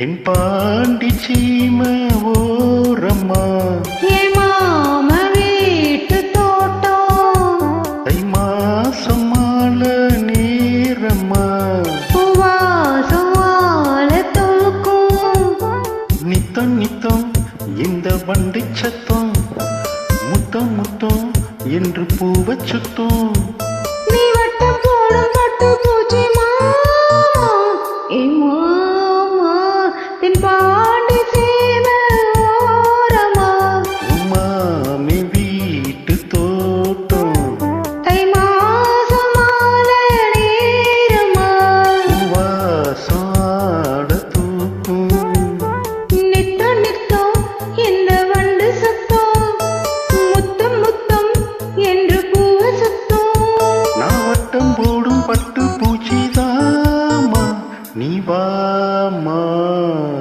என் பாண்டி சீம ஓரம்மா. மாம வீட்டு தோட்டம். தை மாசம் மால நேரம்மா. நித்தம் நித்தம் இந்த வண்டி சத்தம் முத்தம் முத்தம் என்று பூவச் mãe.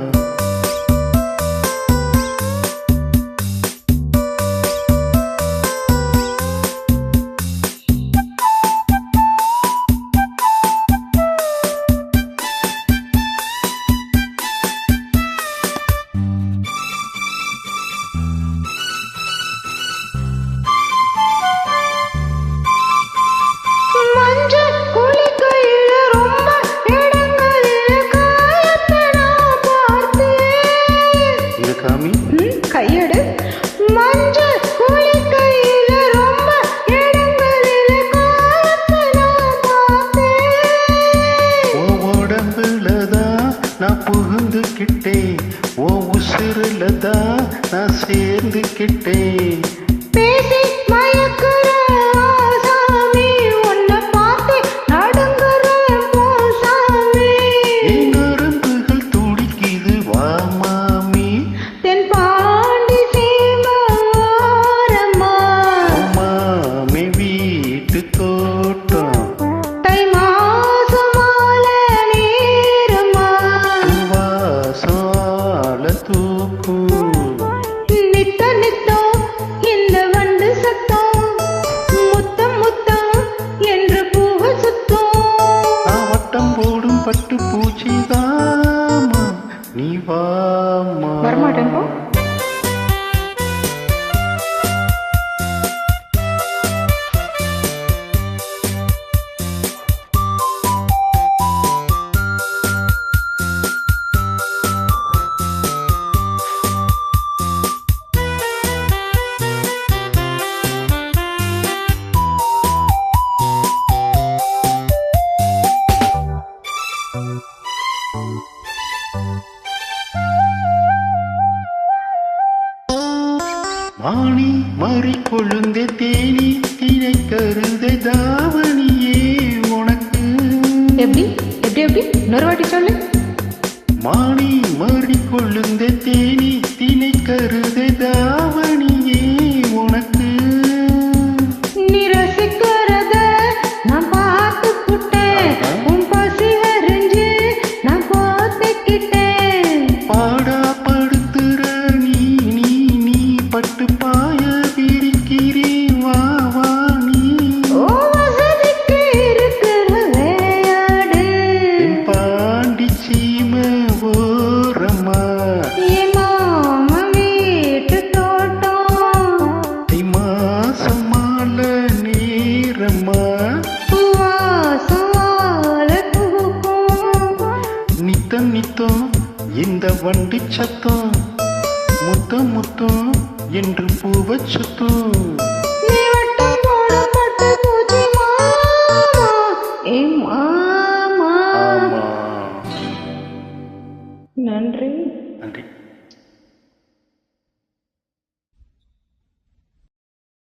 நான் புகுந்துக்கிட்டேன் ஓ உசிறுல தான் நான் சேர்ந்துக்கிட்டேன் పట్టు పూచిదామా నీవామా ஆணி மறி கொழுந்தே தேனி தினை கருந்தை தாவணியே உனக்கு. எப்படி? எப்படி எப்படி? இந்த வண்டி சத்தம் முத்தம் முத்தம் என்று பூவ சுத்தம். நன்றி.